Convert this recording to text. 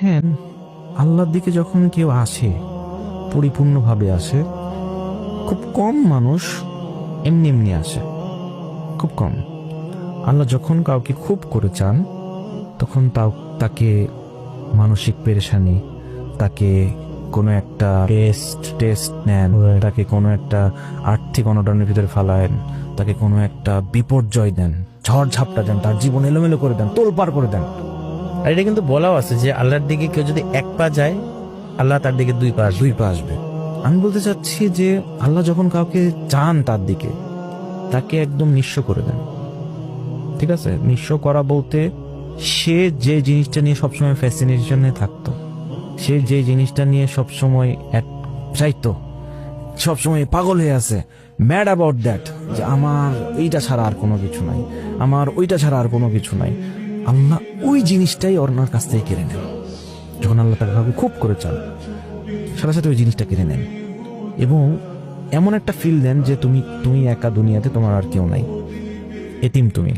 হ্যাঁ আল্লাহর দিকে যখন কেউ আসে পরিপূর্ণভাবে আসে খুব কম মানুষ এমনি এমনি আসে খুব কম। আল্লাহ যখন কাউকে খুব করে চান তখন তাও তাকে মানসিক পেরেশানি তাকে কোনো একটা টেস্ট টেস্ট নেন. তাকে কোনো একটা আর্থিক অনটনের ভিতরে ফালায়েন তাকে কোনো একটা বিপর্যয় দেন ঝড় ঝাপটা দেন তার জীবন এলোমেলো করে দেন তোলপাড় করে দেন। আর এটা কিন্তু বলাও আছে যে আল্লাহর দিকে কেউ যদি এক পা যায়, আল্লাহ তার দিকে দুই পা দুই পা আসবে। আমি বলতে চাচ্ছি যে আল্লাহ যখন কাউকে চান তার দিকে, তাকে একদম নিঃস্ব করে দেন। ঠিক আছে? নিঃস্ব করা বলতে সে যে জিনিসটা নিয়ে সবসময় ফ্যাসিনেশনে থাকতো, সে যে জিনিসটা নিয়ে সবসময় এক- চাইতো, সবসময় পাগল হয়ে আছে ম্যাড অ্যাবাউট দ্যাট যে আমার এইটা ছাড়া আর কোনো কিছু নাই, আমার ওইটা ছাড়া আর কোনো কিছু নাই। আল্লাহ ওই জিনিসটাই অন্যার কাছ থেকে কেড়ে নেন। যখন আল্লাহ তাকে কাউকে খুব করে চান, সাথে সাথে ওই জিনিসটা কিনে নেন। এবং এমন একটা ফিল দেন যে তুমি তুমি একা দুনিয়াতে তোমার আর কেউ নাই। এতিম তুমি।